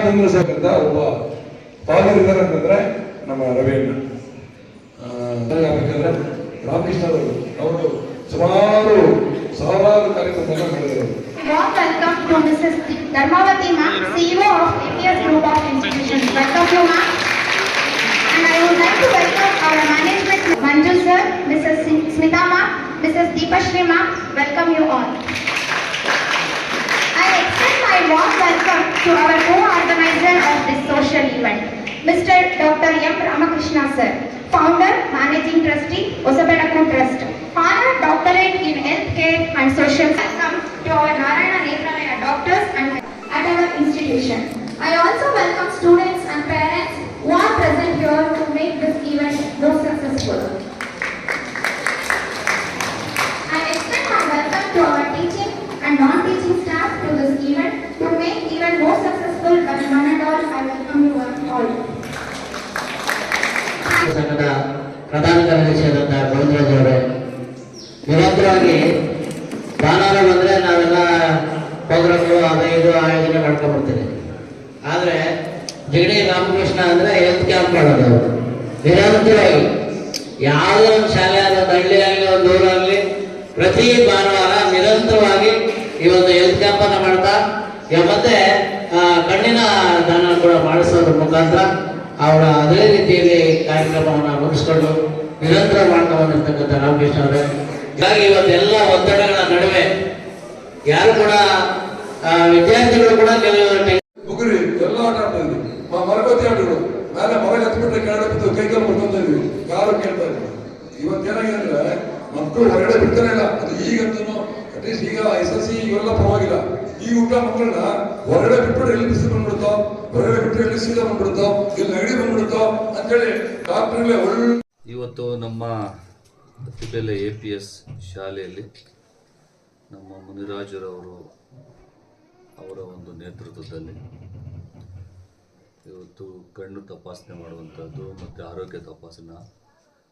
ಎಲ್ಲ ಸಂದರ್ಭದಲ್ಲಿ ಹಣ ತಂದ್ರೆ ಸಾಕಂತ ಒಬ್ಬ ಫಾದರ್ ಇದ್ದಾರೆ ಅಂತಂದ್ರೆ ನಮ್ಮ ರವಿಯಣ್ಣ ಆ, ಯಾಕಂದ್ರೆ ರಾಮಕೃಷ್ಣ ಅವರು ಅವರು ಸುಮಾರು ಸಾವಿರಾರು ಕಾರ್ಯಕ್ರಮಗಳನ್ನ ಮಾಡಿದರು Warm welcome to Mrs. Dharmavati ma'am, CEO of APS Group of Institutions. Welcome you ma'am. And I would like to welcome our management, Manju sir, Mrs. Smita ma'am, Mrs. Deepashri ma'am. Welcome you all. I extend my warm welcome to our co-organizer of this social event, Mr. Dr. M. Ramakrishna sir, founder, managing trustee, Osabedaku Trust, honor doctorate in healthcare and social. Welcome to our Narayana Nethralaya doctors and at our institution. I also welcome students and parents who are present here to make this event more successful. ನಿರಂತರವಾಗಿ ಯಾವುದೇ ಒಂದು ಶಾಲೆ ಆಗಲಿ, ಒಂದು ಹಳ್ಳಿ ಆಗಲಿ, ಒಂದು ಊರಾಗಲಿ ಪ್ರತಿ ಭಾನುವಾರ ನಿರಂತರವಾಗಿ ಈ ಒಂದು ಹೆಲ್ತ್ ಕ್ಯಾಂಪ್ ಅನ್ನ ಮಾಡ್ತಾ ಮತ್ತೆ ಕಣ್ಣಿನ ದಾನ ಕೂಡ ಮಾಡಿಸೋದ್ರ ಮುಖಾಂತರ ಅವರ ಅದೇ ರೀತಿಯಲ್ಲಿ ಕಾರ್ಯಕ್ರಮವನ್ನು ರೂಪಿಸ್ಕೊಂಡು ನಿರಂತರ ಮಾಡ್ತಾ ಬಂದಿರ್ತಕ್ಕಂಥ ರಾಮಕೃಷ್ಣ ಅವರೇ. ಹೀಗಾಗಿ ಇವತ್ತೆಲ್ಲ ಒತ್ತಡಗಳ ನಡುವೆ ಯಾರು ಕೂಡ ವಿದ್ಯಾರ್ಥಿಗಳು ಕೂಡ ಕೆಲವು ಬುಗುರಿ ಎಲ್ಲ ಆಟ ಆಡ್ತಾ ಇದ್ವಿ ಮರಕೋತಿ ಆಟಗಳು ಮರ ಹತ್ಬಿಟ್ರೆ ಮುಟ್ಕೊಂತ ಇದ್ವಿ ಯಾರು ಕೇಳ್ತಾ ಇದ್ವಿ ಇವತ್ತೇನಾಗಿದೆ ಮಕ್ಕಳು ಹೊರಗಡೆ ಬಿಡ್ತಾನೆ ಇಲ್ಲ. ಅದು ಈಗಂತೂ ಅಟ್ಲೀಸ್ಟ್ ಈಗ ಎಸ್ ಎಲ್ ಸಿ ಇವೆಲ್ಲ ಪರವಾಗಿಲ್ಲ. ಈ ಊಟ ಮಕ್ಕಳನ್ನ ಹೊರಗಡೆ ಬಿಟ್ಬಿಟ್ರೆ ಎಲ್ಲಿ ಬಿಸಿಲು ಬಂದ್ಬಿಡುತ್ತೋ? ಹೊರಗಡೆ ಬಿಟ್ಟರೆ ಎಲ್ಲಿ ಸೀದಾ ಬಂದ್ಬಿಡುತ್ತೋ? ಇಲ್ಲಿ ನೆಗಡಿ ಬಂದ್ಬಿಡುತ್ತೋ? ಅಂತೇಳಿ ಡಾಕ್ಟರ್ಗಳೇ ಒಳ್ಳೆ ಇವತ್ತು ನಮ್ಮ ಅತ್ತಿಬೆಲೆ ಎ ಪಿ ಎಸ್ ಶಾಲೆಯಲ್ಲಿ ನಮ್ಮ ಮುನಿರಾಜರವರು ಅವರ ಒಂದು ನೇತೃತ್ವದಲ್ಲಿ ಇವತ್ತು ಕಣ್ಣು ತಪಾಸಣೆ ಮಾಡುವಂಥದ್ದು ಮತ್ತು ಆರೋಗ್ಯ ತಪಾಸಣಾ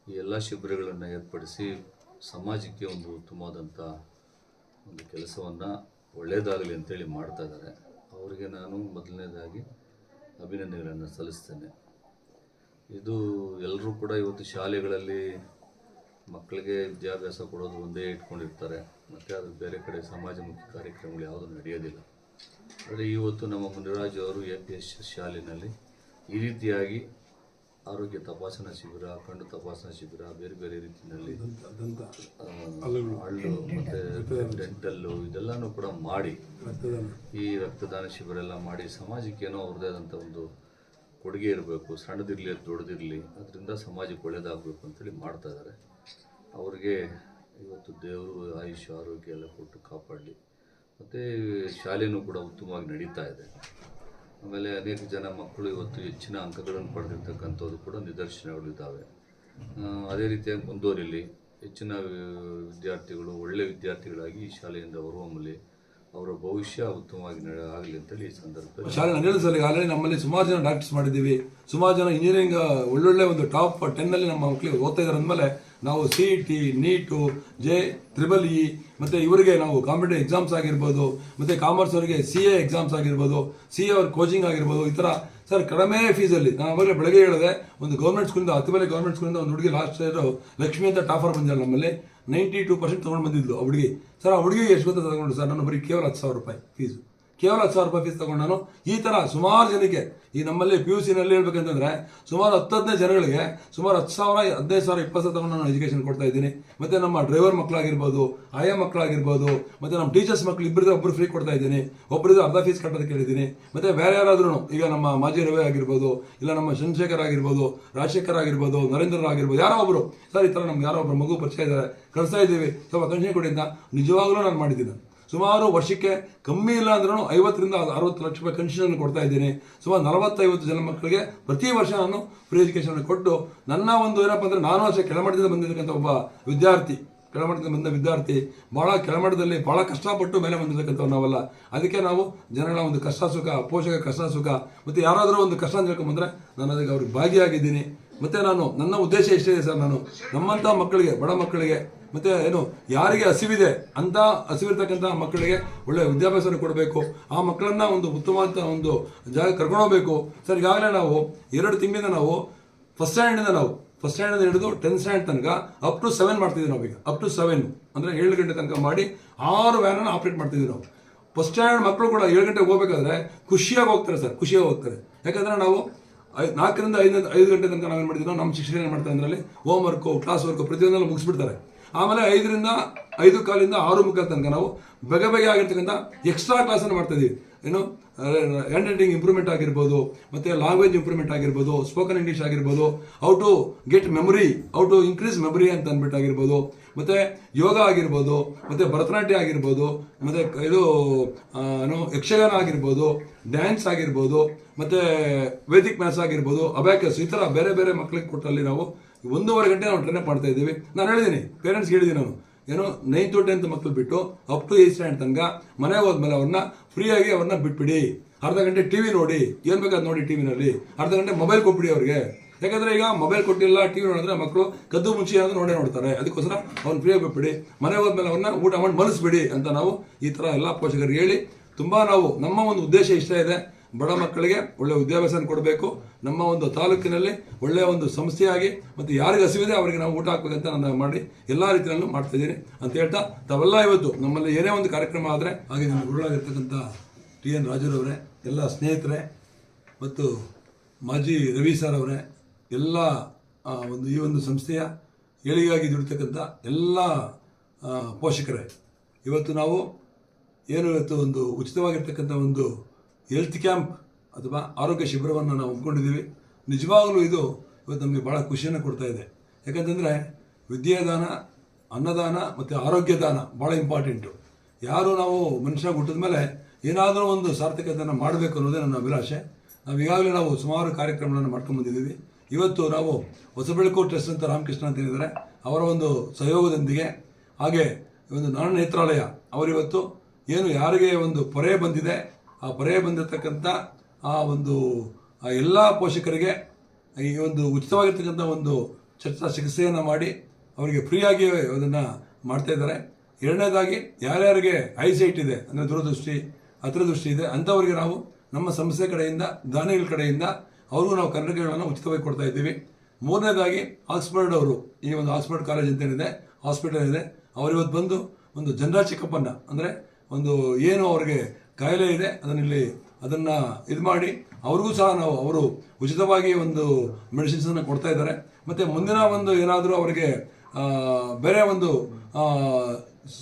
ಈ ಎಲ್ಲ ಶಿಬಿರಗಳನ್ನು ಏರ್ಪಡಿಸಿ ಸಮಾಜಕ್ಕೆ ಒಂದು ಉತ್ತಮವಾದಂಥ ಒಂದು ಕೆಲಸವನ್ನು ಒಳ್ಳೆಯದಾಗಲಿ ಅಂತೇಳಿ ಮಾಡ್ತಾ ಇದ್ದಾರೆ. ಅವರಿಗೆ ನಾನು ಮೊದಲನೇದಾಗಿ ಅಭಿನಂದನೆಗಳನ್ನು ಸಲ್ಲಿಸ್ತೇನೆ. ಇದು ಎಲ್ಲರೂ ಕೂಡ ಇವತ್ತು ಶಾಲೆಗಳಲ್ಲಿ ಮಕ್ಕಳಿಗೆ ವಿದ್ಯಾಭ್ಯಾಸ ಕೊಡೋದು ಒಂದೇ ಇಟ್ಕೊಂಡಿರ್ತಾರೆ. ಮತ್ತು ಅದು ಬೇರೆ ಕಡೆ ಸಮಾಜಮುಖಿ ಕಾರ್ಯಕ್ರಮಗಳು ಯಾವುದೂ ನಡೆಯೋದಿಲ್ಲ. ಆದರೆ ಇವತ್ತು ನಮ್ಮ ಮುನಿರಾಜ್ ಅವರು ಎ ಪಿ ಎಸ್ ಶಾಲೆಯಲ್ಲಿ ಈ ರೀತಿಯಾಗಿ ಆರೋಗ್ಯ ತಪಾಸಣಾ ಶಿಬಿರ ಕಣ್ಣು ತಪಾಸಣಾ ಶಿಬಿರ ಬೇರೆ ಬೇರೆ ರೀತಿಯಲ್ಲಿ ಹಳ್ಳು ಮತ್ತು ಡೆಂಟಲ್ಲು ಇದೆಲ್ಲನೂ ಕೂಡ ಮಾಡಿ. ಈ ರಕ್ತದಾನ ಶಿಬಿರ ಎಲ್ಲ ಮಾಡಿ ಸಮಾಜಕ್ಕೆ ಏನೋ ಅವ್ರದ್ದೇ ಆದಂಥ ಒಂದು ಕೊಡುಗೆ ಇರಬೇಕು ಸಣ್ಣದಿರಲಿ ದೊಡ್ಡದಿರಲಿ ಅದರಿಂದ ಸಮಾಜಕ್ಕೆ ಒಳ್ಳೇದಾಗಬೇಕು ಅಂತೇಳಿ ಮಾಡ್ತಾ ಇದ್ದಾರೆ. ಅವ್ರಿಗೆ ಇವತ್ತು ದೇವರು ಆಯುಷ್ಯ ಆರೋಗ್ಯ ಎಲ್ಲ ಕೊಟ್ಟು ಕಾಪಾಡಲಿ. ಮತ್ತು ಶಾಲೆಯೂ ಕೂಡ ಉತ್ತಮವಾಗಿ ನಡೀತಾ ಇದೆ. ಆಮೇಲೆ ಅನೇಕ ಜನ ಮಕ್ಕಳು ಇವತ್ತು ಹೆಚ್ಚಿನ ಅಂಕಗಳನ್ನು ಪಡೆದಿರ್ತಕ್ಕಂಥದ್ದು ಕೂಡ ನಿದರ್ಶನಗಳಿದ್ದಾವೆ. ಅದೇ ರೀತಿಯಾಗಿ ಮುಂದುವರಿಲಿ. ಹೆಚ್ಚಿನ, ವಿದ್ಯಾರ್ಥಿಗಳು ಒಳ್ಳೆಯ ವಿದ್ಯಾರ್ಥಿಗಳಾಗಿ ಈ ಶಾಲೆಯಿಂದ ಹೊರಹೊಮ್ಮಲಿ. ಅವರ ಭವಿಷ್ಯ ಉತ್ತಮವಾಗಿ ಆಗಲಿ ಅಂತೇಳಿ ಈ ಸಂದರ್ಭದಲ್ಲಿ ಶಾಲೆ ನಡೆಯಲು ಸಲ ಆಲ್ರೆಡಿ ನಮ್ಮಲ್ಲಿ ಸುಮಾರು ಜನ ಡಾಕ್ಟರ್ಸ್ ಮಾಡಿದ್ದೀವಿ. ಸುಮಾರು ಜನ ಇಂಜಿನಿಯರಿಂಗ್ ಒಳ್ಳೊಳ್ಳೆ ಒಂದು ಟಾಪ್ ಟೆನ್ನಲ್ಲಿ ನಮ್ಮ ಮಕ್ಕಳಿಗೆ ಓದ್ತಾ ಇದ್ದಾರೆ ಅಂದಮೇಲೆ ನಾವು C E T NEET J triple E ಮತ್ತು ಇವರಿಗೆ ನಾವು ಕಾಂಪಿಟೇಟಿವ್ ಎಕ್ಸಾಮ್ಸ್ ಆಗಿರ್ಬೋದು, ಮತ್ತು ಕಾಮರ್ಸ್ ಅವರಿಗೆ ಸಿ ಎ ಎಕ್ಸಾಮ್ಸ್ ಆಗಿರ್ಬೋದು ಸಿ ಎ ಅವ್ರ ಕೋಚಿಂಗ್ ಆಗಿರ್ಬೋದು, ಈ ಥರ ಸರ್ ಕಡಿಮೆ ಫೀಸಲ್ಲಿ ನಾನು ಅವಾಗಲೇ ಬೆಳಗ್ಗೆ ಹೇಳಿದೆ, ಒಂದು ಗೌರ್ಮೆಂಟ್ ಸ್ಕೂಲಿಂದ ಹತ್ತು ಮೇಲೆ ಗೌರ್ಮೆಂಟ್ ಸ್ಕೂಲಿಂದ ಒಂದು ಹುಡುಗಿ ಲಾಸ್ಟ್ ಇಯರ್ ಲಕ್ಷ್ಮಿ ಅಂತ ಟಾಫರ್ ಬಂದಿದ್ದಾರೆ ನಮ್ಮಲ್ಲಿ. ನೈಂಟಿ ಟೂ ಪರ್ಸೆಂಟ್ ತೊಗೊಂಡು ಬಂದಿದ್ಲು ಆ ಹುಡುಗಿ. ಸರ್, ಆ ಹುಡುಗಿ ಎಷ್ಟು ಗೊತ್ತಾ ತಗೊಂಡು? ಸರ್ ನಾನು ಬರೀ ಕೇವಲ ಹತ್ತು ಸಾವಿರ ರೂಪಾಯಿ ಫೀಸು ಕೇವಲ ಹತ್ತು ಸಾವಿರ ರೂಪಾಯಿ ಫೀಸ್ ತಗೊಂಡು ನಾನು ಈ ಥರ ಸುಮಾರು ಜನಕ್ಕೆ, ಈ ನಮ್ಮಲ್ಲಿ ಪಿ ಯು ಸಿನಲ್ಲಿ ಹೇಳ್ಬೇಕಂತಂದ್ರೆ ಸುಮಾರು ಹತ್ತು ಹದಿನೈದು ಜನಗಳಿಗೆ ಸುಮಾರು ಹತ್ತು ಸಾವಿರ, ಹದಿನೈದು ಸಾವಿರ, ಇಪ್ಪತ್ತು ಸಾವಿರ ತಗೊಂಡು ನಾನು ಎಜುಕೇಶನ್ ಕೊಡ್ತಾ ಇದ್ದೀನಿ. ಮತ್ತೆ ನಮ್ಮ ಡ್ರೈವರ್ ಮಕ್ಕಳಾಗಿರ್ಬೋದು, ಆಯಾ ಮಕ್ಕಳಾಗಿರ್ಬೋದು, ಮತ್ತೆ ನಮ್ಮ ಟೀಚರ್ಸ್ ಮಕ್ಕಳು ಇಬ್ಬರಿಗೂ ಒಬ್ಬರು ಫ್ರೀ ಕೊಡ್ತಾ ಇದ್ದೀನಿ. ಒಬ್ಬರಿಗೂ ಅರ್ಧ ಫೀಸ್ ಕಟ್ಟೋದಕ್ಕೆ ಕೇಳಿದ್ದೀನಿ ಮತ್ತೆ ಬೇರೆ ಯಾರಾದ್ರೂ ಈಗ ನಮ್ಮ ಮಾಜಿ ರವಿ ಆಗಿರ್ಬೋದು, ಇಲ್ಲ ನಮ್ಮ ಚಂದ್ರಶೇಖರ್ ಆಗಿರ್ಬೋದು, ರಾಜಶೇಖರ್ ಆಗಿರ್ಬೋದು, ನರೇಂದ್ರ ಆಗಿರ್ಬೋದು, ಯಾರೋ ಒಬ್ಬರು ಸರ್, ಈ ಥರ ನಮ್ಗೆ ಯಾರೋ ಒಬ್ಬರು ಮಗು ಪರಿಚಯ ಇದ್ದಾರೆ. ಕಳಿಸ್ತಾ ಇದ್ದೀವಿ. ಸ್ವಲ್ಪ ಕನ್ಷನ್ ಕೊಡಿ ಅಂತ ನಿಜವಾಗ್ಲೂ ನಾನು ಮಾಡಿದ್ದೀನಿ. ಸುಮಾರು ವರ್ಷಕ್ಕೆ ಕಮ್ಮಿ ಇಲ್ಲ ಅಂದ್ರೂ ಐವತ್ತರಿಂದ ಅರವತ್ತು ಲಕ್ಷ ರೂಪಾಯಿ ಕನ್ಸೆಷನ್ ಕೊಡ್ತಾ ಇದ್ದೀನಿ. ಸುಮಾರು ನಲವತ್ತೈವತ್ತು ಜನ ಮಕ್ಕಳಿಗೆ ಪ್ರತಿ ವರ್ಷ ನಾನು ಫ್ರೀ ಎಜುಕೇಶನ್ ಕೊಟ್ಟು ನನ್ನ ಒಂದು ಏನಪ್ಪ ಅಂದರೆ ನಾನು ಅಷ್ಟೇ ಕೆಳಮಟ್ಟದಿಂದ ಬಂದಿರತಕ್ಕಂಥ ಒಬ್ಬ ವಿದ್ಯಾರ್ಥಿ, ಕೆಳಮಟ್ಟದಿಂದ ಬಂದ ವಿದ್ಯಾರ್ಥಿ ಭಾಳ ಕೆಳಮಟ್ಟದಲ್ಲಿ ಭಾಳ ಕಷ್ಟಪಟ್ಟು ಮೇಲೆ ಬಂದಿರತಕ್ಕಂಥವ್ರು ನಾವಲ್ಲ. ಅದಕ್ಕೆ ನಾವು ಜನಗಳ ಒಂದು ಕಷ್ಟ ಸುಖ, ಪೋಷಕ ಕಷ್ಟ ಸುಖ ಮತ್ತು ಯಾರಾದರೂ ಒಂದು ಕಷ್ಟ ಅಂತ ಬಂದರೆ ನಾನು ಅದಕ್ಕೆ ಅವ್ರಿಗೆ ಭಾಗಿಯಾಗಿದ್ದೀನಿ. ಮತ್ತು ನಾನು ನನ್ನ ಉದ್ದೇಶ ಇಷ್ಟೇ ಇದೆ ಸರ್ ನಾನು ನಮ್ಮಂಥ ಮಕ್ಕಳಿಗೆ, ಬಡ ಮಕ್ಕಳಿಗೆ ಮತ್ತೆ ಏನು, ಯಾರಿಗೆ ಹಸಿವಿದೆ ಅಂತ ಹಸಿವಿರ್ತಕ್ಕಂಥ ಮಕ್ಕಳಿಗೆ ಒಳ್ಳೆ ವಿದ್ಯಾಭ್ಯಾಸವನ್ನು ಕೊಡಬೇಕು. ಆ ಮಕ್ಕಳನ್ನ ಒಂದು ಉತ್ತಮವಾದ ಒಂದು ಜಾಗ ಕರ್ಕೊಂಡು ಹೋಗ್ಬೇಕು. ಸರ್, ಈಗಾಗಲೇ ನಾವು ಎರಡು ತಿಂಗಳಿಂದ ನಾವು ಫಸ್ಟ್ ಸ್ಟ್ಯಾಂಡಿಂದ ನಾವು ಫಸ್ಟ್ ಸ್ಟ್ಯಾಂಡಿಂದ ಹಿಡಿದು ಟೆಂತ್ ಸ್ಟ್ಯಾಂಡ್ ತನಕ ಅಪ್ ಟು ಸೆವೆನ್ ಮಾಡ್ತಿದ್ವಿ ನಾವೀಗ. ಅಪ್ ಟು ಸೆವೆನ್ ಅಂದ್ರೆ ಏಳು ಗಂಟೆ ತನಕ ಮಾಡಿ ಆರು ವ್ಯಾನನ್ನು ಆಪರೇಟ್ ಮಾಡ್ತಿದ್ವಿ ನಾವು. ಫಸ್ಟ್ ಸ್ಟ್ಯಾಂಡರ್ಡ್ ಮಕ್ಕಳು ಕೂಡ ಏಳು ಗಂಟೆಗೆ ಹೋಗ್ಬೇಕಾದ್ರೆ ಖುಷಿಯಾಗಿ ಹೋಗ್ತಾರೆ ಸರ್, ಖುಷಿಯಾಗಿ ಹೋಗ್ತಾರೆ. ಯಾಕಂದ್ರೆ ನಾವು ನಾಲ್ಕರಿಂದ ಐದು ಐದು ಗಂಟೆ ತನಕ ನಾವೇನು ಮಾಡಿದ್ವಿ ನಮ್ಮ ಶಿಕ್ಷಣ ಏನು ಮಾಡ್ತಾರೆ ಅಂದ್ರೆ ಹೋಮ್ ವರ್ಕು ಕ್ಲಾಸ್ ವರ್ಕು ಪ್ರತಿಯೊಂದನ್ನು ಮುಗಿಸ್ಬಿಡ್ತಾರೆ. ಆಮೇಲೆ ಐದರಿಂದ ಐದು ಕಾಲಿಂದ ಆರು ಮುಖ ತನಕ ನಾವು ಬಗೆ ಬಗೆ ಆಗಿರ್ತಕ್ಕಂಥ ಎಕ್ಸ್ಟ್ರಾ ಕ್ಲಾಸನ್ನು ಮಾಡ್ತಾ ಇದ್ದೀವಿ ಏನು ಹ್ಯಾಂಡ್ ರೈಟಿಂಗ್ ಇಂಪ್ರೂವ್ಮೆಂಟ್ ಆಗಿರ್ಬೋದು, ಮತ್ತು ಲ್ಯಾಂಗ್ವೇಜ್ ಇಂಪ್ರೂವ್ಮೆಂಟ್ ಆಗಿರ್ಬೋದು ಸ್ಪೋಕನ್ ಇಂಗ್ಲೀಷ್ ಆಗಿರ್ಬೋದು how to get memory how to increase memory ಅಂತ ಅಂದ್ಬಿಟ್ಟು ಆಗಿರ್ಬೋದು, ಮತ್ತು ಯೋಗ ಆಗಿರ್ಬೋದು, ಮತ್ತು ಭರತನಾಟ್ಯ ಆಗಿರ್ಬೋದು, ಮತ್ತು ಇದು ಏನು, ಯಕ್ಷಗಾನ ಆಗಿರ್ಬೋದು ಡ್ಯಾನ್ಸ್ ಆಗಿರ್ಬೋದು, ಮತ್ತು ವೇದಿಕ್ ಮ್ಯಾಥ್ಸ್ ಆಗಿರ್ಬೋದು ಅಬ್ಯಾಕಸ್ ಈ ಥರ ಬೇರೆ ಬೇರೆ ಮಕ್ಕಳಿಗೆ ಕೊಟ್ಟಲ್ಲಿ ನಾವು ಒಂದೂವರೆ ಗಂಟೆ ನಾವು ಟ್ರೈನ್ ಮಾಡ್ತಾ ಇದ್ದೀವಿ. ನಾನು ಹೇಳಿದ್ದೀನಿ ಪೇರೆಂಟ್ಸ್ ಹೇಳಿದ್ದೀನಿ ನಾನು. ಏನೋ ನೈನ್ ಟು ಟೆಂತ್ ಮಕ್ಕಳು ಬಿಟ್ಟು ಅಪ್ ಟು ಏಟ್ ಸ್ಟ್ಯಾಂಡ್ ತನಕ ಮನೆಗೆ ಹೋದ್ಮೇಲೆ ಅವ್ರನ್ನ ಫ್ರೀಯಾಗಿ ಅವ್ರನ್ನ ಬಿಟ್ಬಿಡಿ. ಅರ್ಧ ಗಂಟೆ ಟಿ ವಿ ನೋಡಿ, ಏನು ಬೇಕಾದ್ ನೋಡಿ ಟಿವಿನಲ್ಲಿ ಅರ್ಧ ಗಂಟೆ ಮೊಬೈಲ್ ಕೊಟ್ಬಿಡಿ ಅವ್ರಿಗೆ. ಯಾಕಂದ್ರೆ ಈಗ ಮೊಬೈಲ್ ಕೊಟ್ಟಿಲ್ಲ ಟಿವಿ ನೋಡಿದ್ರೆ ಮಕ್ಕಳು ಕದ್ದು ಮುಂಚೆ ಅಂದ್ರೆ ನೋಡೇ ನೋಡ್ತಾರೆ. ಅದಕ್ಕೋಸ್ಕರ ಅವ್ನು ಫ್ರೀಯಾಗಿ ಬಿಟ್ಬಿಡಿ. ಮನೆಗೆ ಹೋದ್ಮೇಲೆ ಅವ್ರನ್ನ ಊಟ ಮಾಡಿ ಮನಸ್ಬಿಡಿ ಅಂತ ನಾವು ಈ ಥರ ಎಲ್ಲ ಪೋಷಕರಿಗೆ ಹೇಳಿ, ತುಂಬ ನಾವು ನಮ್ಮ ಒಂದು ಉದ್ದೇಶ ಇಷ್ಟ ಇದೆ. ಬಡ ಮಕ್ಕಳಿಗೆ ಒಳ್ಳೆ ವಿದ್ಯಾಭ್ಯಾಸ ಕೊಡಬೇಕು. ನಮ್ಮ ಒಂದು ತಾಲೂಕಿನಲ್ಲಿ ಒಳ್ಳೆಯ ಒಂದು ಸಂಸ್ಥೆಯಾಗಿ ಮತ್ತು ಯಾರಿಗೆ ಹಸಿವಿದೆ ಅವರಿಗೆ ನಾವು ಊಟ ಹಾಕಬೇಕಂತ ನಾನು ಮಾಡಿ ಎಲ್ಲ ರೀತಿಯಲ್ಲೂ ಮಾಡ್ತಾ ಇದ್ದೀನಿ. ಅಂತ ಹೇಳ್ತಾ ತಾವೆಲ್ಲ ಇವತ್ತು ನಮ್ಮಲ್ಲಿ ಏನೇ ಒಂದು ಕಾರ್ಯಕ್ರಮ ಆದರೆ ಹಾಗೆ ನಮ್ಮ ಗುರುಗಳಾಗಿರ್ತಕ್ಕಂಥ ಟಿ ಎನ್ ರಾಜರವರೇ, ಎಲ್ಲ ಸ್ನೇಹಿತರೆ ಮತ್ತು ಮಾಜಿ ರವಿ ಸರ್ ಅವರೇ, ಎಲ್ಲ ಒಂದು ಈ ಒಂದು ಸಂಸ್ಥೆಯ ಏಳಿಗಾಗಿ ದುಡಿತಕ್ಕಂಥ ಎಲ್ಲ ಪೋಷಕರೇ. ಇವತ್ತು ನಾವು ಏನು ಇವತ್ತು ಒಂದು ಉಚಿತವಾಗಿರ್ತಕ್ಕಂಥ ಒಂದು ಹೆಲ್ತ್ ಕ್ಯಾಂಪ್ ಅಥವಾ ಆರೋಗ್ಯ ಶಿಬಿರವನ್ನು ನಾವು ಹಮ್ಮಿಕೊಂಡಿದ್ದೀವಿ ನಿಜವಾಗಲೂ ಇದು ಇವತ್ತು ನಮಗೆ ಭಾಳ ಖುಷಿಯನ್ನು ಕೊಡ್ತಾ ಇದೆ. ಯಾಕಂತಂದರೆ ವಿದ್ಯಾದಾನ, ಅನ್ನದಾನ ಮತ್ತು ಆರೋಗ್ಯ ದಾನ ಭಾಳ ಇಂಪಾರ್ಟೆಂಟು ಯಾರು ನಾವು ಮನುಷ್ಯ ಹುಟ್ಟಿದ ಮೇಲೆ ಏನಾದರೂ ಒಂದು ಸಾರ್ಥಕತೆಯನ್ನು ಮಾಡಬೇಕು ಅನ್ನೋದೇ ನನ್ನ ಅಭಿಲಾಷೆ. ನಾವು ಈಗಾಗಲೇ ನಾವು ಸುಮಾರು ಕಾರ್ಯಕ್ರಮಗಳನ್ನು ಮಾಡ್ಕೊಂಡು ಬಂದಿದ್ದೀವಿ. ಇವತ್ತು ನಾವು ಹೊಸಬೆಳಕು ಟ್ರಸ್ಟ್ ಅಂತ ರಾಮಕೃಷ್ಣ ಅಂತ ಹೇಳಿದರೆ ಅವರ ಒಂದು ಸಹಯೋಗದೊಂದಿಗೆ ಹಾಗೆ ಒಂದು ನಾಣ ನೇತ್ರಾಲಯ ಅವರಿವತ್ತು ಏನು ಯಾರಿಗೆ ಒಂದು ಪೊರೆ ಬಂದಿದೆ ಆ ಪೊರೆ ಬಂದಿರತಕ್ಕಂಥ ಆ ಒಂದು ಎಲ್ಲ ಪೋಷಕರಿಗೆ ಈ ಒಂದು ಉಚಿತವಾಗಿರ್ತಕ್ಕಂಥ ಒಂದು ಚರ್ಚಾ ಚಿಕಿತ್ಸೆಯನ್ನು ಮಾಡಿ ಅವರಿಗೆ ಫ್ರೀಯಾಗಿ ಅದನ್ನು ಮಾಡ್ತಾ ಇದ್ದಾರೆ. ಎರಡನೇದಾಗಿ ಯಾರ್ಯಾರಿಗೆ ಐಸೈಟ್ ಇದೆ ಅಂದರೆ ದೂರದೃಷ್ಟಿ, ಹತ್ರದೃಷ್ಟಿ ಇದೆ, ಅಂಥವರಿಗೆ ನಾವು ನಮ್ಮ ಸಂಸ್ಥೆ ಕಡೆಯಿಂದ, ದಾನಿಗಳ ಕಡೆಯಿಂದ ಅವ್ರಿಗೂ ನಾವು ಕನ್ನಡಗಳನ್ನು ಉಚಿತವಾಗಿ ಕೊಡ್ತಾ ಇದ್ದೀವಿ. ಮೂರನೇದಾಗಿ ಆಕ್ಸ್ಫರ್ಡ್ ಅವರು, ಈ ಒಂದು ಆಕ್ಸ್ಫರ್ಡ್ ಕಾಲೇಜ್ ಅಂತ ಏನಿದೆ ಹಾಸ್ಪಿಟಲ್ ಇದೆ ಅವರಿವತ್ತು ಬಂದು ಒಂದು ಜನರಲ್ ಚೆಕಪ್ ಅನ್ನ, ಅಂದರೆ ಒಂದು ಏನು ಅವ್ರಿಗೆ ಕಾಯಿಲೆ ಇದೆ ಅದನ್ನ ಅದನ್ನು ಇದು ಮಾಡಿ ಅವ್ರಿಗೂ ಸಹ ನಾವು ಅವರು ಉಚಿತವಾಗಿ ಒಂದು ಮೆಡಿಸಿನ್ಸನ್ನು ಕೊಡ್ತಾ ಇದ್ದಾರೆ. ಮತ್ತು ಮುಂದಿನ ಒಂದು ಏನಾದರೂ ಅವರಿಗೆ ಬೇರೆ ಒಂದು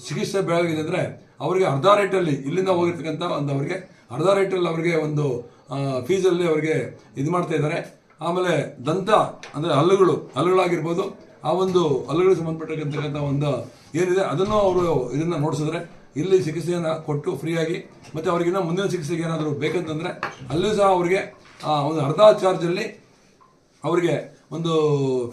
ಚಿಕಿತ್ಸೆ ಬೇಕಾಗಿದೆ ಅಂದರೆ ಅವರಿಗೆ ಅರ್ಧ ರೇಟಲ್ಲಿ ಇಲ್ಲಿಂದ ಹೋಗಿರ್ತಕ್ಕಂಥ ಒಂದು ಅವರಿಗೆ, ಅರ್ಧ ರೇಟಲ್ಲಿ ಅವರಿಗೆ ಒಂದು ಫೀಸಲ್ಲಿ ಅವರಿಗೆ ಇದು ಮಾಡ್ತಾ ಇದ್ದಾರೆ. ಆಮೇಲೆ ದಂತ ಅಂದರೆ ಹಲ್ಲುಗಳು, ಹಲ್ಲುಗಳಾಗಿರ್ಬೋದು, ಆ ಒಂದು ಹಲ್ಲುಗಳಿಗೆ ಸಂಬಂಧಪಟ್ಟಿರ್ತಕ್ಕಂಥ ಒಂದು ಏನಿದೆ ಅದನ್ನು ಅವರು ಇದನ್ನು ನೋಡಿಸಿದ್ರೆ ಇಲ್ಲಿ ಚಿಕಿತ್ಸೆಯನ್ನು ಕೊಟ್ಟು ಫ್ರೀಯಾಗಿ, ಮತ್ತೆ ಅವ್ರಿಗಿನ್ನ ಮುಂದಿನ ಚಿಕಿತ್ಸೆಗೆ ಏನಾದರೂ ಬೇಕಂತಂದ್ರೆ, ಅಲ್ಲೂ ಸಹ ಅವರಿಗೆ ಒಂದು ಅರ್ಧ ಚಾರ್ಜಲ್ಲಿ ಅವರಿಗೆ ಒಂದು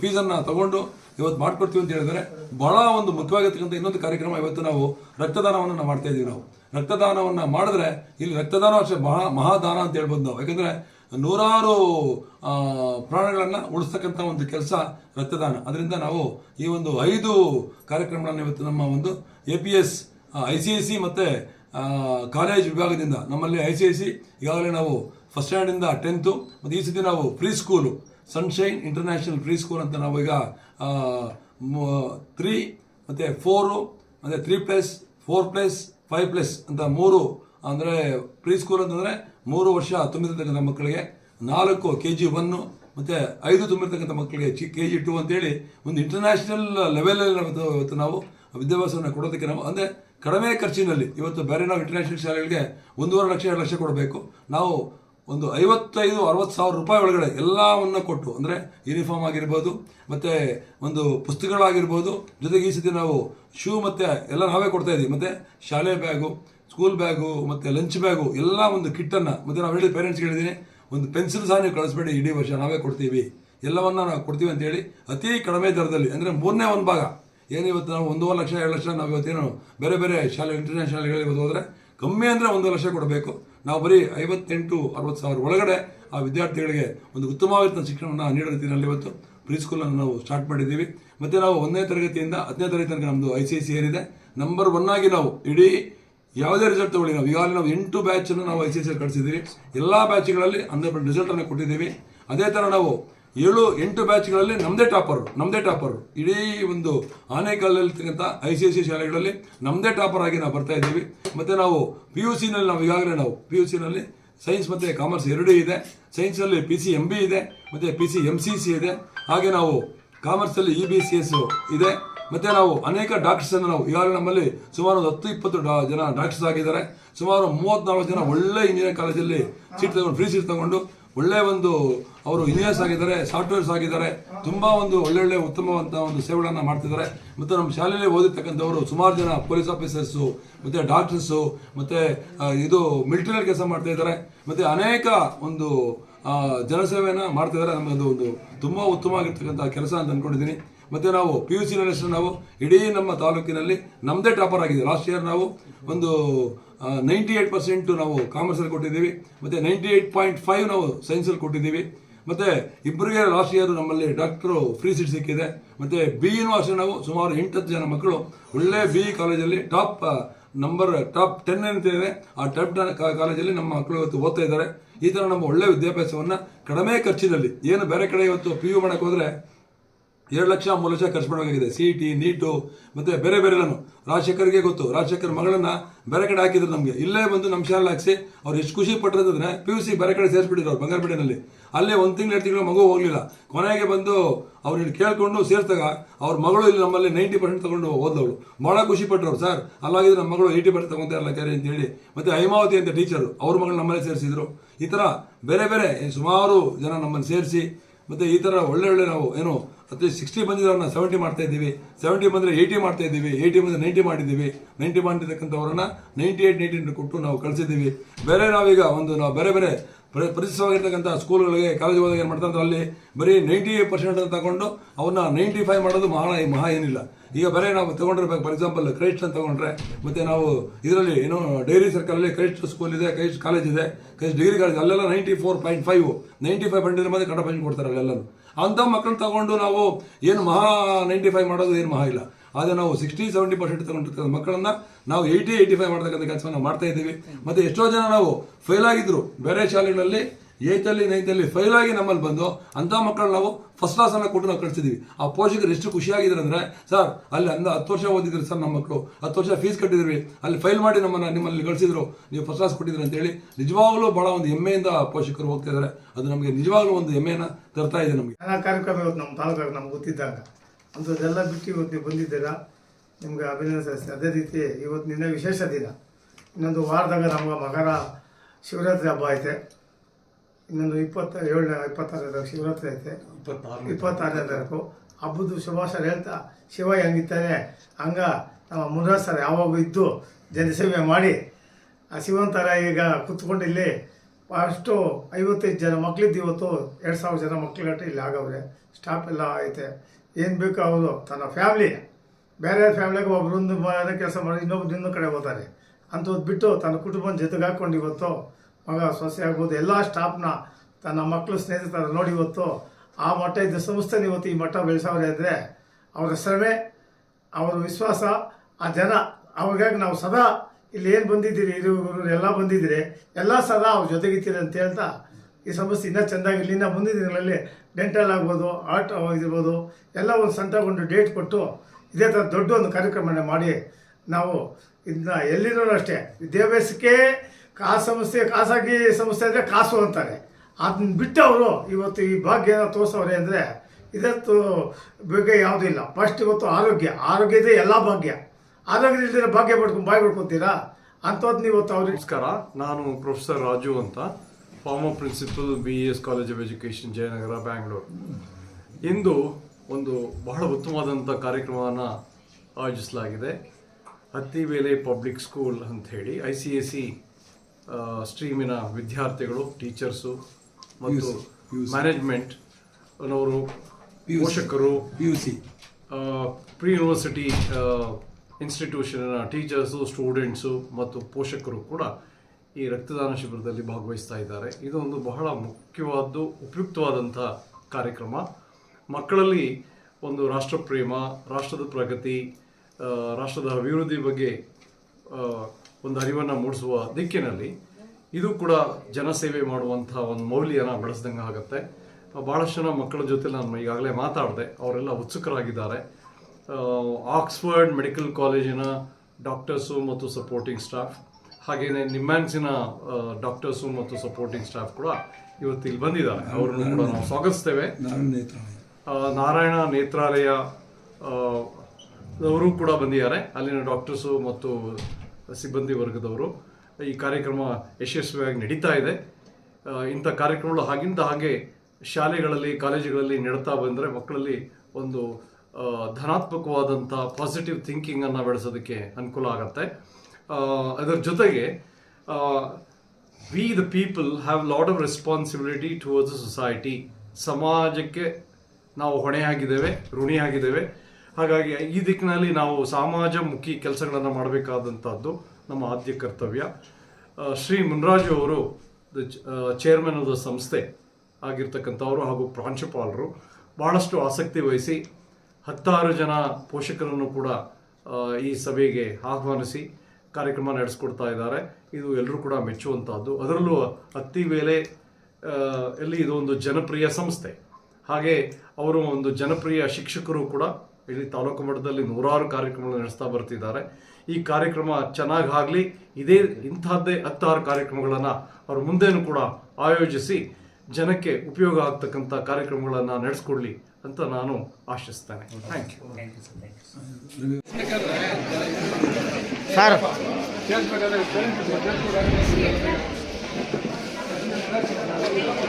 ಫೀಸನ್ನು ತಗೊಂಡು ಇವತ್ತು ಮಾಡ್ಕೊಡ್ತೀವಿ ಅಂತ ಹೇಳಿದರೆ, ಬಹಳ ಒಂದು ಮುಖ್ಯವಾಗಿರ್ತಕ್ಕಂಥ ಇನ್ನೊಂದು ಕಾರ್ಯಕ್ರಮ ಇವತ್ತು ನಾವು ರಕ್ತದಾನವನ್ನು ನಾವು ಮಾಡ್ತಾ ಇದ್ದೀವಿ ನಾವು. ರಕ್ತದಾನವನ್ನು ಮಾಡಿದ್ರೆ ಇಲ್ಲಿ ರಕ್ತದಾನ ಅಷ್ಟೇ ಮಹಾ ಮಹಾದಾನ ಅಂತ ಹೇಳ್ಬೋದು ನಾವು. ಯಾಕಂದ್ರೆ ನೂರಾರು ಪ್ರಾಣಗಳನ್ನ ಉಳಿಸ್ತಕ್ಕಂಥ ಒಂದು ಕೆಲಸ ರಕ್ತದಾನ. ಅದರಿಂದ ನಾವು ಈ ಒಂದು ಐದು ಕಾರ್ಯಕ್ರಮಗಳನ್ನು ಇವತ್ತು ನಮ್ಮ ಒಂದು A P S I C I C ಮತ್ತೆ ಕಾಲೇಜ್ ವಿಭಾಗದಿಂದ ನಮ್ಮಲ್ಲಿ ಐ ಸಿ ಐ ಸಿ ಈಗಾಗಲೇ ನಾವು ಫಸ್ಟ್ ಸ್ಟ್ಯಾಂಡಿಂದ ಟೆಂತು ಮತ್ತು ಈ ಸತಿ ನಾವು pre school sunshine international pre school ಅಂತ ನಾವು ಈಗ ತ್ರೀ ಮತ್ತು ಫೋರು ಮತ್ತು three plus four plus five plus ಅಂತ ಮೂರು ಅಂದರೆ ಪ್ರೀ ಸ್ಕೂಲ್ ಅಂತಂದರೆ ಮೂರು ವರ್ಷ ತುಂಬಿರ್ತಕ್ಕಂಥ ಮಕ್ಕಳಿಗೆ, ನಾಲ್ಕು ಕೆ ಜಿ ಒನ್ನು ಮತ್ತು ಐದು ತುಂಬಿರ್ತಕ್ಕಂಥ ಮಕ್ಕಳಿಗೆ ಚಿ ಕೆ ಜಿ ಟು ಅಂತೇಳಿ ಒಂದು ಇಂಟರ್ನ್ಯಾಷನಲ್ ಲೆವೆಲಲ್ಲಿ ನಾವು ನಾವು ವಿದ್ಯಾಭ್ಯಾಸವನ್ನು ಕೊಡೋದಕ್ಕೆ ನಾವು, ಅಂದರೆ ಕಡಿಮೆ ಖರ್ಚಿನಲ್ಲಿ, ಇವತ್ತು ಬೇರೆ ನಾವು ಇಂಟರ್ನ್ಯಾಷನಲ್ ಶಾಲೆಗಳಿಗೆ ಒಂದೂವರೆ ಲಕ್ಷ, ಎರಡು ಲಕ್ಷ ಕೊಡಬೇಕು. ನಾವು ಒಂದು ಐವತ್ತೈದು, ಅರವತ್ತು ಸಾವಿರ ರೂಪಾಯಿ ಒಳಗಡೆ ಎಲ್ಲವನ್ನ ಕೊಟ್ಟು, ಅಂದರೆ ಯೂನಿಫಾರ್ಮ್ ಆಗಿರ್ಬೋದು, ಮತ್ತು ಒಂದು ಪುಸ್ತಕಗಳಾಗಿರ್ಬೋದು, ಜೊತೆಗೆ ಈ ಸತಿ ನಾವು ಶೂ ಮತ್ತು ಎಲ್ಲ ನಾವೇ ಕೊಡ್ತಾ ಇದ್ದೀವಿ. ಮತ್ತು ಶಾಲೆ ಬ್ಯಾಗು ಸ್ಕೂಲ್ ಬ್ಯಾಗು, ಮತ್ತು ಲಂಚ್ ಬ್ಯಾಗು, ಎಲ್ಲ ಒಂದು ಕಿಟ್ಟನ್ನು, ಮತ್ತು ನಾವು ಹೇಳಿ ಪೇರೆಂಟ್ಸ್ಗೆ ಹೇಳಿದ್ದೀನಿ ಒಂದು ಪೆನ್ಸಿಲ್ ಸಹ ನೀವು ಕಳಿಸ್ಬೇಡಿ, ಇಡೀ ವರ್ಷ ನಾವೇ ಕೊಡ್ತೀವಿ. ಎಲ್ಲವನ್ನ ನಾವು ಕೊಡ್ತೀವಿ ಅಂತೇಳಿ, ಅತಿ ಕಡಿಮೆ ದರದಲ್ಲಿ, ಅಂದರೆ ಮೂರನೇ ಒಂದು ಭಾಗ. ಏನು ಇವತ್ತು ನಾವು ಒಂದೂವರೆ ಲಕ್ಷ, ಎರಡು ಲಕ್ಷ ನಾವು ಇವತ್ತೇನು ಬೇರೆ ಬೇರೆ ಶಾಲೆ ಇಂಟರ್ನ್ಯಾಷನಲ್ ಶಾಲೆಗಳಿಗೆ ಇವತ್ತು ಹೋದರೆ ಕಮ್ಮಿ ಅಂದರೆ ಒಂದು ಲಕ್ಷ ಕೊಡಬೇಕು. ನಾವು ಬರೀ ಐವತ್ತೆಂಟು, ಅರವತ್ತು ಸಾವಿರ ಒಳಗಡೆ ಆ ವಿದ್ಯಾರ್ಥಿಗಳಿಗೆ ಒಂದು ಉತ್ತಮವಾದಂಥ ಶಿಕ್ಷಣವನ್ನು ನೀಡೋ ರೀತಿಯಲ್ಲಿ ಇವತ್ತು ಪ್ರೀ ಸ್ಕೂಲನ್ನು ನಾವು ಸ್ಟಾರ್ಟ್ ಮಾಡಿದ್ದೀವಿ. ಮತ್ತು ನಾವು ಒಂದನೇ ತರಗತಿಯಿಂದ ಹತ್ತನೇ ತರಗತಿ ತನಕ ನಮ್ಮದು ಐ ಸಿ ಐ ಸಿ ಏನಿದೆ ನಂಬರ್ ಒನ್ ಆಗಿ ನಾವು ಇಡೀ ಯಾವುದೇ ರಿಸಲ್ಟ್ ತಗೊಳ್ಳಿ ನಾವು. ಈಗಾಗಲೇ ನಾವು ಎಂಟು ಬ್ಯಾಚನ್ನು ನಾವು ಐ ಸಿ ಸಿ ಕಳಿಸಿದ್ದೀವಿ. ಎಲ್ಲ ಬ್ಯಾಚ್ಗಳಲ್ಲಿ ಹಂಡ್ರೆಡ್ ರಿಸಲ್ಟನ್ನು ಕೊಟ್ಟಿದ್ದೀವಿ. ಅದೇ ಥರ ನಾವು ಏಳು, ಎಂಟು ಬ್ಯಾಚ್ಗಳಲ್ಲಿ ನಮ್ಮದೇ ಟಾಪರ್ ನಮ್ಮದೇ ಟಾಪರ್. ಇಡೀ ಒಂದು ಆನೇಕಲ್ಲಲ್ಲಿರ್ತಕ್ಕಂಥ ಐ ಸಿ ಐ ಸಿ ಶಾಲೆಗಳಲ್ಲಿ ನಮ್ಮದೇ ಟಾಪರ್ ಆಗಿ ನಾವು ಬರ್ತಾ ಇದ್ದೀವಿ. ಮತ್ತು ನಾವು ಪಿ ಯು ಸಿನಲ್ಲಿ ನಾವು ಈಗಾಗಲೇ ನಾವು ಪಿ ಯು ಸಿನಲ್ಲಿ ಸೈನ್ಸ್ ಮತ್ತು ಕಾಮರ್ಸ್ ಎರಡೂ ಇದೆ. ಸೈನ್ಸಲ್ಲಿ ಪಿ ಸಿ ಎಂ ಬಿ ಇದೆ, ಮತ್ತು P C M C C ಇದೆ. ಹಾಗೆ ನಾವು ಕಾಮರ್ಸಲ್ಲಿ ಇ ಬಿ ಸಿ ಎಸ್ ಇದೆ. ಮತ್ತೆ ನಾವು ಅನೇಕ ಡಾಕ್ಟರ್ಸ್ ಅನ್ನು ನಾವು ಈಗಾಗಲೇ ನಮ್ಮಲ್ಲಿ ಸುಮಾರು ಒಂದು ಹತ್ತು, ಇಪ್ಪತ್ತು ಜನ ಡಾಕ್ಟರ್ಸ್ ಆಗಿದ್ದಾರೆ. ಸುಮಾರು ಮೂವತ್ನಾಲ್ಕು ಜನ ಒಳ್ಳೆ ಇಂಜಿನಿಯರಿಂಗ್ ಕಾಲೇಜಲ್ಲಿ ಸೀಟ್ ತಗೊಂಡು, ಫ್ರೀ ಸೀಟ್ ತಗೊಂಡು ಒಳ್ಳೆ ಒಂದು ಅವರು ಇಂಜಿನಿಯರ್ಸ್ ಆಗಿದ್ದಾರೆ ಸಾಫ್ಟ್ವೇರ್ಸ್ ಆಗಿದ್ದಾರೆ, ತುಂಬಾ ಒಂದು ಒಳ್ಳೊಳ್ಳೆ ಉತ್ತಮವಂತ ಒಂದು ಸೇವೆಗಳನ್ನು ಮಾಡ್ತಿದ್ದಾರೆ. ಮತ್ತೆ ನಮ್ಮ ಶಾಲೆಯಲ್ಲಿ ಓದಿರ್ತಕ್ಕಂಥವರು ಸುಮಾರು ಜನ ಪೊಲೀಸ್ ಆಫೀಸರ್ಸು ಮತ್ತೆ ಡಾಕ್ಟರ್ಸು ಮತ್ತೆ ಇದು ಮಿಲಿಟರಿಯಲ್ಲಿ ಕೆಲಸ ಮಾಡ್ತಾ ಇದ್ದಾರೆ. ಮತ್ತೆ ಅನೇಕ ಒಂದು ಜನಸೇವೆಯನ್ನು ಜನಸೇವೆಯನ್ನ ಮಾಡ್ತಿದ್ದಾರೆ. ನಮ್ಮದು ಒಂದು ತುಂಬಾ ಉತ್ತಮವಾಗಿರ್ತಕ್ಕಂಥ ಕೆಲಸ ಅಂತ ಅಂದ್ಕೊಂಡಿದ್ದೀನಿ ಮತ್ತೆ ನಾವು ಪಿ ಯು ಸಿನಲ್ಲಿ ನಾವು ಇಡೀ ನಮ್ಮ ತಾಲೂಕಿನಲ್ಲಿ ನಮ್ಮದೇ ಟಾಪರ್ ಆಗಿದೆ. ಲಾಸ್ಟ್ ಇಯರ್ ನಾವು ಒಂದು ನೈಂಟಿ ಏಯ್ಟ್ ಪರ್ಸೆಂಟು ನಾವು ಕಾಮರ್ಸಲ್ಲಿ ಕೊಟ್ಟಿದ್ದೀವಿ. ಮತ್ತೆ ನೈಂಟಿ ಏಯ್ಟ್ ಪಾಯಿಂಟ್ ಫೈವ್ ನಾವು ಸೈನ್ಸಲ್ಲಿ ಕೊಟ್ಟಿದ್ದೀವಿ. ಮತ್ತೆ ಇಬ್ಬರಿಗೆ ಲಾಸ್ಟ್ ಇಯರ್ ನಮ್ಮಲ್ಲಿ ಡಾಕ್ಟ್ರು ಫ್ರೀ ಸೀಟ್ ಸಿಕ್ಕಿದೆ. ಮತ್ತೆ ಬಿ ಅಷ್ಟೇ ನಾವು ಸುಮಾರು ಎಂಟತ್ತು ಜನ ಮಕ್ಕಳು. ಒಳ್ಳೆ ಬಿ ಕಾಲೇಜಲ್ಲಿ ಟಾಪ್ ನಂಬರ್ ಟಾಪ್ ಟೆನ್ ಇದೆ. ಆ ಟಾಪ್ ಕಾಲೇಜಲ್ಲಿ ನಮ್ಮ ಮಕ್ಕಳು ಇವತ್ತು ಓದ್ತಾ ಇದ್ದಾರೆ. ಈ ಥರ ನಮ್ಮ ಒಳ್ಳೆ ವಿದ್ಯಾಭ್ಯಾಸವನ್ನು ಕಡಿಮೆ ಖರ್ಚಿನಲ್ಲಿ, ಏನು ಬೇರೆ ಕಡೆ ಇವತ್ತು ಪಿ ಯು ಮಾಡಕ್ಕೆ ಹೋದ್ರೆ ಎರಡು ಲಕ್ಷ ಮೂರು ಲಕ್ಷ ಖರ್ಚು ಮಾಡಬೇಕಾಗಿದೆ ಸಿ ಟಿ ನೀಟು ಮತ್ತೆ ಬೇರೆ ಬೇರೆ ನಾನು ರಾಜಶೇಖರ್ಗೆ ಗೊತ್ತು. ರಾಜಶೇಖರ್ ಮಗಳನ್ನ ಬೇರೆ ಕಡೆ ಹಾಕಿದ್ರು ನಮಗೆ. ಇಲ್ಲೇ ಬಂದು ನಮ್ಮ ಶಾಲೆ ಹಾಕಿಸಿ ಅವ್ರು ಎಷ್ಟು ಖುಷಿ ಪಟ್ಟಿರೋದಂದ್ರೆ ಪಿ ಯು ಸಿ ಬೇರೆ ಕಡೆ ಸೇರಿಸ್ಬಿಟ್ಟಿದ್ರು ಅವ್ರು ಬಂಗಾರಪೇಟೆನಲ್ಲಿ ಅಲ್ಲೇ ಒಂದು ತಿಂಗಳು, ಎರಡು ತಿಂಗಳು ಮಗು ಹೋಗಲಿಲ್ಲ. ಕೊನೆಗೆ ಬಂದು ಅವ್ರನ್ನ ಕೇಳಿಕೊಂಡು ಸೇರಿಸಿದಾಗ ಅವ್ರ ಮಗಳು ಇಲ್ಲಿ ನಮ್ಮಲ್ಲಿ ನೈಂಟಿ ಪರ್ಸೆಂಟ್ ತಗೊಂಡು ಓದವಳು ಭಾಳ ಖುಷಿ ಪಟ್ಟರು. ಸರ್, ಅಲ್ಲಾಗಿದ್ರೆ ನಮ್ಮ ಮಗಳು ಏಯ್ಟಿ ಪರ್ಸೆಂಟ್ ತಗೊಂತಾರಲ್ಲ ಕ್ಯಾರಿ ಅಂತ ಹೇಳಿ. ಮತ್ತೆ ಹೈಮಾವತಿ ಅಂತ ಟೀಚರು ಅವ್ರ ಮಗಳು ನಮ್ಮಲ್ಲಿ ಸೇರಿಸಿದ್ರು. ಈ ಥರ ಬೇರೆ ಬೇರೆ ಸುಮಾರು ಜನ ನಮ್ಮನ್ನು ಸೇರಿಸಿ, ಮತ್ತೆ ಈ ಥರ ಒಳ್ಳೆ ಒಳ್ಳೆ ನಾವು ಏನು ಅತಿ ಸಿಕ್ಸ್ಟಿ ಬಂದಿರೋರನ್ನ ಸೆವೆಂಟಿ ಮಾಡ್ತಾ ಇದ್ದೀವಿ. ಸೆವೆಂಟಿ ಬಂದರೆ ಏಯ್ಟಿ ಮಾಡ್ತಾ ಇದ್ದೀವಿ. ಏಯ್ಟಿ ಬಂದರೆ ನೈಂಟಿ ಮಾಡಿದ್ದೀವಿ. ನೈಂಟಿ ಮಾಡಿರ್ತಕ್ಕಂಥವ್ರನ್ನ ನೈಂಟಿ ಏಯ್ಟ್ ನೈಂಟಿ ಕೊಟ್ಟು ನಾವು ಕಳಿಸಿದ್ದೀವಿ. ಬೇರೆ ನಾವೀಗ ಒಂದು ನಾವು ಬೇರೆ ಬೇರೆ ಪ್ರ- ಪ್ರತಿಷ್ಠಿತವಾಗಿರ್ತಕ್ಕಂಥ ಸ್ಕೂಲ್ಗಳಿಗೆ ಕಾಲೇಜ್ ಹೋದಾಗ ಏನು ಮಾಡ್ತಾರೆ ಅಲ್ಲಿ ಬರೀ ನೈಂಟಿ ಪರ್ಸೆಂಟ್ ಅಂತ ತಗೊಂಡು ಅವನ್ನ ನೈಂಟಿ ಫೈವ್ ಮಾಡೋದು ಮಹಾ ಮಹಾ ಏನಿಲ್ಲ. ಈಗ ಬರೀ ನಾವು ತಗೊಂಡಿರ್ಬೇಕು ಫಾರ್ ಎಕ್ಸಾಂಪಲ್ ಕ್ರೈಸ್ಟ್ ಅಂತ ತಗೊಂಡ್ರೆ, ಮತ್ತೆ ನಾವು ಇದರಲ್ಲಿ ಏನು ಡೈರಿ ಸರ್ಕಲ್ ಅಲ್ಲಿ ಕ್ರೈಸ್ಟ್ ಸ್ಕೂಲ್ ಇದೆ ಕ್ರೈಸ್ಟ್ ಕಾಲೇಜ್ ಇದೆ ಕ್ರೈಸ್ಟ್ ಡಿಗ್ರಿ ಕಾಲೇಜ್ ಅಲ್ಲೆಲ್ಲ ninety four point five ninety five percent ಮತ್ತೆ ಕಟ ಕೊಡ್ತಾರೆ ಅಲ್ಲೆಲ್ಲರೂ ಅಂತ ಮಕ್ಕಳನ್ನ ತಗೊಂಡು ನಾವು ಏನು ಮಹಾ ನೈಂಟಿ ಫೈವ್ ಮಾಡೋದು ಏನು ಮಹಾ ಇಲ್ಲ. ಆದರೆ ನಾವು ಸಿಕ್ಸ್ಟಿ ಸೆವೆಂಟಿ ಪರ್ಸೆಂಟ್ ತಗೊಂಡಿರ್ತಕ್ಕಂಥ ಮಕ್ಕಳನ್ನ ನಾವು ಏಯ್ಟಿ ಏಯ್ಟಿ ಫೈವ್ ಮಾಡ್ತಕ್ಕಂಥ ಕೆಲಸವನ್ನು ಮಾಡ್ತಾ ಇದ್ದೀವಿ. ಮತ್ತೆ ಎಷ್ಟೋ ಜನ ನಾವು ಫೇಲ್ ಆಗಿದ್ರು. ಬೇರೆ ಶಾಲೆಗಳಲ್ಲಿ ಏಯ್ತಲ್ಲಿ ನೈನ್ತಲ್ಲಿ ಫೈಲ್ ಆಗಿ ನಮ್ಮಲ್ಲಿ ಬಂದು ಅಂಥ ಮಕ್ಕಳು ನಾವು ಫಸ್ಟ್ ಕ್ಲಾಸ್ ಅನ್ನ ಕೊಟ್ಟು ನಾವು ಕಳಿಸಿದ್ವಿ ಆ ಪೋಷಕರು ಎಷ್ಟು ಖುಷಿಯಾಗಿದ್ರು ಅಂದ್ರೆ, ಸರ್, ಅಲ್ಲಿ ಅಂದ ಹತ್ತು ವರ್ಷ ಓದಿದ್ರು ಸರ್ ನಮ್ಮ ಮಕ್ಕಳು. ಹತ್ತು ವರ್ಷ ಫೀಸ್ ಕಟ್ಟಿದ್ರಿ. ಅಲ್ಲಿ ಫೈಲ್ ಮಾಡಿ ನಮ್ಮನ್ನ, ನಿಮ್ಮಲ್ಲಿ ಕಳಿಸಿದ್ರು. ನೀವು ಫಸ್ಟ್ ಕ್ಲಾಸ್ ಕೊಟ್ಟಿದ್ರಿ ಅಂತೇಳಿ ನಿಜವಾಗಲೂ ಬಹಳ ಒಂದು ಹೆಮ್ಮೆಯಿಂದ ಪೋಷಕರು ಹೋಗ್ತಾ ಇದ್ದಾರೆ. ಅದು ನಮಗೆ ನಿಜವಾಗ್ಲೂ ಒಂದು ಹೆಮ್ಮೆಯನ್ನು ತರ್ತಾ ಇದೆ ನಮಗೆ. ಕಾರ್ಯಕ್ರಮ ನಮ್ಮ ತಾಲೂಕಾಗ ನಮ್ಗೆ ಗೊತ್ತಿದ್ದಾಗ ಅಂಥದ್ದೆಲ್ಲ ಬಿಟ್ಟು ಇವತ್ತು ನೀವು ಬಂದಿದ್ದೀರಾ? ನಿಮ್ಗೆ ಅಭಿನಂದಿಸ್ತೀನಿ ಅದೇ ರೀತಿ ಇವತ್ತು ನಿನ್ನೆ ವಿಶೇಷ ದಿನ. ಇನ್ನೊಂದು ವಾರದಾಗ ನಮ್ಗೆ ಮಕರ ಶಿವರಾತ್ರಿ ಹಬ್ಬ ಐತೆ. ಇನ್ನೊಂದು ಇಪ್ಪತ್ತ ಏಳನೇ ಇಪ್ಪತ್ತಾರನೇ ಶಿವರಾತ್ರಿ ಐತೆ. ಇಪ್ಪತ್ತಾರನೇ ತಾರೀಕು. ಹಬ್ಬದ ಶುಭಾಶಯ ಹೇಳ್ತಾ ಶಿವ ಹೆಂಗಿರ್ತಾನೆ ಹಂಗ ನಮ್ಮ ಮುನರಾಜ್ ಸರ್ ಯಾವಾಗೂ ಇದ್ದು ಜನಸೇವೆ ಮಾಡಿ. ಆ ಶಿವಂತರ ಥರ ಈಗ ಕುತ್ಕೊಂಡು ಇಲ್ಲಿ ಅಷ್ಟು ಐವತ್ತೈದು ಜನ ಮಕ್ಳಿದ್ದು ಇವತ್ತು ಎರಡು ಸಾವಿರ ಜನ ಮಕ್ಳುಗಟ್ಟ ಇಲ್ಲಿ ಆಗವ್ರೆ. ಸ್ಟಾಫ್ ಎಲ್ಲ ಐತೆ. ಏನು ಬೇಕು ಅವರು ತನ್ನ ಫ್ಯಾಮ್ಲಿ ಬೇರೆ ಫ್ಯಾಮ್ಲಿಗೆ ಒಬ್ಬರೊಂದು ಕೆಲಸ ಮಾಡಿ ಇನ್ನೊಬ್ರು ಇನ್ನೊಂದು ಕಡೆ ಹೋಗ್ತಾರೆ. ಅಂಥದ್ದು ಬಿಟ್ಟು ತನ್ನ ಕುಟುಂಬನ ಜೊತೆಗೆ ಹಾಕ್ಕೊಂಡು ಇವತ್ತು ಮಗ ಸೊಸೆ ಆಗ್ಬೋದು, ಎಲ್ಲ ಸ್ಟಾಫ್ನ ತನ್ನ ಮಕ್ಕಳು ಸ್ನೇಹಿತರ ನೋಡಿ ಇವತ್ತು ಆ ಮಠ ಇದ್ದ ಸಂಸ್ಥೆನ ಇವತ್ತು ಈ ಮಠ ಬೆಳೆಸೋರೇ ಅಂದರೆ ಅವರ ಶ್ರಮೆ ಅವರ ವಿಶ್ವಾಸ, ಆ ಜನ, ಅವ್ರಿಗಾಗಿ ನಾವು ಸದಾ ಇಲ್ಲಿ ಏನು ಬಂದಿದ್ದೀರಿ ಗುರು, ಎಲ್ಲ ಬಂದಿದ್ದೀರಿ, ಎಲ್ಲ ಸದಾ ಅವ್ರ ಜೊತೆಗಿದ್ದೀರಿ ಅಂತ ಹೇಳ್ತಾ ಈ ಸಮಸ್ಯೆ ಇನ್ನೂ ಚೆಂದಾಗಿರಲಿ ಇನ್ನು ಮುಂದಿನ ದಿನಗಳಲ್ಲಿ ಡೆಂಟಲ್ ಆಗ್ಬೋದು ಆರ್ಟ್ ಆಗಿರ್ಬೋದು, ಎಲ್ಲ ಒಂದು ಸಂತಗೊಂಡು ಡೇಟ್ ಕೊಟ್ಟು ಇದೇ ಥರ ದೊಡ್ಡ ಒಂದು ಕಾರ್ಯಕ್ರಮನ ಮಾಡಿ ನಾವು ಇದನ್ನ ಎಲ್ಲಿನೂ ಅಷ್ಟೇ, ವಿದ್ಯಾಭ್ಯಾಸಕ್ಕೆ ಕಾಸು ಸಮಸ್ಯೆ, ಖಾಸಗಿ ಸಮಸ್ಯೆ ಅಂದರೆ ಕಾಸು ಅಂತಾರೆ. ಅದನ್ನ ಬಿಟ್ಟು ಅವರು ಇವತ್ತು ಈ ಭಾಗ್ಯನ ತೋರಿಸೋರೆ ಅಂದರೆ ಇದತ್ತು ಬಗ್ಗೆ ಯಾವುದೂ ಇಲ್ಲ. ಫಸ್ಟ್ ಇವತ್ತು ಆರೋಗ್ಯ. ಆರೋಗ್ಯದೇ ಎಲ್ಲ ಭಾಗ್ಯ. ಆರೋಗ್ಯದ ಇಲ್ದಿರೋ ಭಾಗ್ಯ ಪಡ್ಕೊಂಡು ಬಾಯ್ ಪಡ್ಕೊತೀರಾ ಅಂಥದ್ದು ಇವತ್ತು ಅವ್ರಿಗೆ ನಮಸ್ಕಾರ. ನಾನು ಪ್ರೊಫೆಸರ್ ರಾಜು ಅಂತ. Former principal B S college of education Jayanagar Bangalore ಇಂದು ಒಂದು ಬಹಳ ಉತ್ತಮವಾದಂಥ ಕಾರ್ಯಕ್ರಮವನ್ನು ಆಯೋಜಿಸಲಾಗಿದೆ. ಹತ್ತಿಬೇಲೆ ಪಬ್ಲಿಕ್ ಸ್ಕೂಲ್ ಅಂತ ಹೇಳಿ ಐ ಸಿ ಎಸ್ ಸಿ ಸ್ಟ್ರೀಮಿನ ವಿದ್ಯಾರ್ಥಿಗಳು ಟೀಚರ್ಸು ಮತ್ತು ಮ್ಯಾನೇಜ್ಮೆಂಟ್ ಅವರು ಪೋಷಕರು P U C pre university ಇನ್ಸ್ಟಿಟ್ಯೂಷನ್ನ teachers students ಮತ್ತು ಪೋಷಕರು ಕೂಡ ಈ ರಕ್ತದಾನ ಶಿಬಿರದಲ್ಲಿ ಭಾಗವಹಿಸ್ತಾ ಇದ್ದಾರೆ. ಇದು ಒಂದು ಬಹಳ ಮುಖ್ಯವಾದ್ದು, ಉಪಯುಕ್ತವಾದಂಥ ಕಾರ್ಯಕ್ರಮ. ಮಕ್ಕಳಲ್ಲಿ ಒಂದು ರಾಷ್ಟ್ರ ಪ್ರೇಮ ರಾಷ್ಟ್ರದ ಪ್ರಗತಿ ರಾಷ್ಟ್ರದ ಅಭಿವೃದ್ಧಿ ಬಗ್ಗೆ ಒಂದು ಅರಿವನ್ನು ಮೂಡಿಸುವ ದಿಕ್ಕಿನಲ್ಲಿ ಇದು ಕೂಡ ಜನಸೇವೆ ಮಾಡುವಂಥ ಒಂದು ಮೌಲ್ಯನ ಬೆಳೆಸ್ದಂಗೆ ಆಗುತ್ತೆ. ಭಾಳಷ್ಟು ಜನ ಮಕ್ಕಳ ಜೊತೆ ನಾನು ಈಗಾಗಲೇ ಮಾತಾಡಿದೆ. ಅವರೆಲ್ಲ ಉತ್ಸುಕರಾಗಿದ್ದಾರೆ. ಆಕ್ಸ್ಫರ್ಡ್ ಮೆಡಿಕಲ್ ಕಾಲೇಜಿನ ಡಾಕ್ಟರ್ಸು ಮತ್ತು ಸಪೋರ್ಟಿಂಗ್ ಸ್ಟಾಫ್. ಹಾಗೆಯೇ ನಿಮ್ಯಾನ್ಸಿನ ಡಾಕ್ಟರ್ಸು ಮತ್ತು ಸಪೋರ್ಟಿಂಗ್ ಸ್ಟಾಫ್ ಕೂಡ ಇವತ್ತು ಇಲ್ಲಿ ಬಂದಿದ್ದಾರೆ. ಅವರನ್ನು ಕೂಡ ನಾವು ಸ್ವಾಗತಿಸ್ತೇವೆ. ನಾರಾಯಣ ನೇತ್ರಾಲಯ ಅವರು ಕೂಡ ಬಂದಿದ್ದಾರೆ. ಅಲ್ಲಿನ ಡಾಕ್ಟರ್ಸು ಮತ್ತು ಸಿಬ್ಬಂದಿ ವರ್ಗದವರು. ಈ ಕಾರ್ಯಕ್ರಮ ಯಶಸ್ವಿಯಾಗಿ ನಡೀತಾ ಇದೆ. ಇಂಥ ಕಾರ್ಯಕ್ರಮಗಳು ಹಾಗಿಂದ ಹಾಗೆ ಶಾಲೆಗಳಲ್ಲಿ ಕಾಲೇಜುಗಳಲ್ಲಿ ನಡೀತಾ ಬಂದರೆ ಮಕ್ಕಳಲ್ಲಿ ಒಂದು ಧನಾತ್ಮಕವಾದಂಥ ಪಾಸಿಟಿವ್ ಥಿಂಕಿಂಗನ್ನು ಬೆಳೆಸೋದಕ್ಕೆ ಅನುಕೂಲ ಆಗುತ್ತೆ. ಅದರ ಜೊತೆಗೆ we the people have lot of responsibility towards the society ಸಮಾಜಕ್ಕೆ ನಾವು ಹೊಣೆಯಾಗಿದ್ದೇವೆ ಋಣಿಯಾಗಿದ್ದೇವೆ ಹಾಗಾಗಿ ಈ ದಿಕ್ಕಿನಲ್ಲಿ ನಾವು ಸಮಾಜಮುಖಿ ಕೆಲಸಗಳನ್ನು ಮಾಡಬೇಕಾದಂಥದ್ದು ನಮ್ಮ ಆದ್ಯ ಕರ್ತವ್ಯ. ಶ್ರೀ ಮುನ್ರಾಜು ಅವರು ಚೇರ್ಮನ್ ಆಫ್ ದ ಸಂಸ್ಥೆ ಆಗಿರ್ತಕ್ಕಂಥವರು ಹಾಗೂ ಪ್ರಾಂಶುಪಾಲರು ಬಹಳಷ್ಟು ಆಸಕ್ತಿ ವಹಿಸಿ ಹತ್ತಾರು ಜನ ಪೋಷಕರನ್ನು ಕೂಡ ಈ ಸಭೆಗೆ ಆಹ್ವಾನಿಸಿ ಕಾರ್ಯಕ್ರಮ ನಡೆಸ್ಕೊಡ್ತಾ ಇದ್ದಾರೆ. ಇದು ಎಲ್ಲರೂ ಕೂಡ ಮೆಚ್ಚುವಂಥದ್ದು ಅದರಲ್ಲೂ ಅತ್ತಿ ಎಲ್ಲಿ ಇದು ಒಂದು ಜನಪ್ರಿಯ ಸಂಸ್ಥೆ. ಹಾಗೆ ಅವರು ಒಂದು ಜನಪ್ರಿಯ ಶಿಕ್ಷಕರು ಕೂಡ ಇಲ್ಲಿ ತಾಲೂಕು ಮಟ್ಟದಲ್ಲಿ ನೂರಾರು ಕಾರ್ಯಕ್ರಮಗಳು ನಡೆಸ್ತಾ ಬರ್ತಿದ್ದಾರೆ. ಈ ಕಾರ್ಯಕ್ರಮ ಚೆನ್ನಾಗಿ ಆಗಲಿ, ಇದೇ ಇಂಥದ್ದೇ ಹತ್ತಾರು ಕಾರ್ಯಕ್ರಮಗಳನ್ನು ಅವರು ಮುಂದೇನು ಕೂಡ ಆಯೋಜಿಸಿ ಜನಕ್ಕೆ ಉಪಯೋಗ ಆಗ್ತಕ್ಕಂಥ ಕಾರ್ಯಕ್ರಮಗಳನ್ನು ನಡೆಸ್ಕೊಡ್ಲಿ ಅಂತ ನಾನು ಆಶಿಸ್ತೇನೆ. ಥ್ಯಾಂಕ್ ಯು ಸರ್ ನೋಡಿ